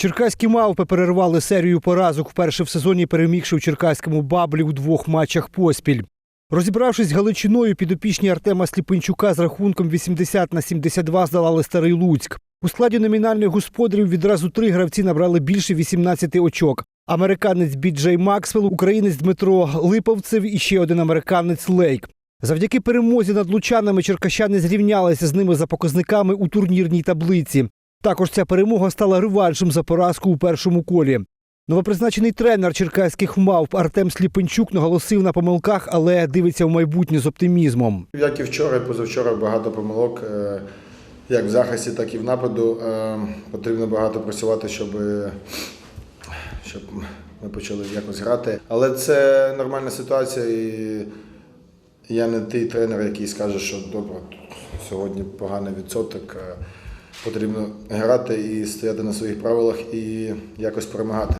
Черкаські мавпи перервали серію поразок, вперше в сезоні перемігши в черкаському баблі у двох матчах поспіль. Розібравшись з Галичиною, підопічні Артема Сліпинчука з рахунком 80 на 72 здолали Старий Луцьк. У складі номінальних господарів відразу три гравці набрали більше 18 очок. Американець Біджей Максвелл, українець Дмитро Липовцев і ще один американець Лейк. Завдяки перемозі над лучанами черкащани зрівнялися з ними за показниками у турнірній таблиці. Також ця перемога стала реваншем за поразку у першому колі. Новопризначений тренер черкаських мавп Артем Сліпенчук наголосив на помилках, але дивиться в майбутнє з оптимізмом. Як і вчора, і позавчора багато помилок, е, як в захисті, так і в нападу. Е, Потрібно багато працювати, щоб, щоб ми почали якось грати. Але це нормальна ситуація, і я не той тренер, який скаже, що добре, сьогодні поганий відсоток. Потрібно грати і стояти на своїх правилах і якось перемагати.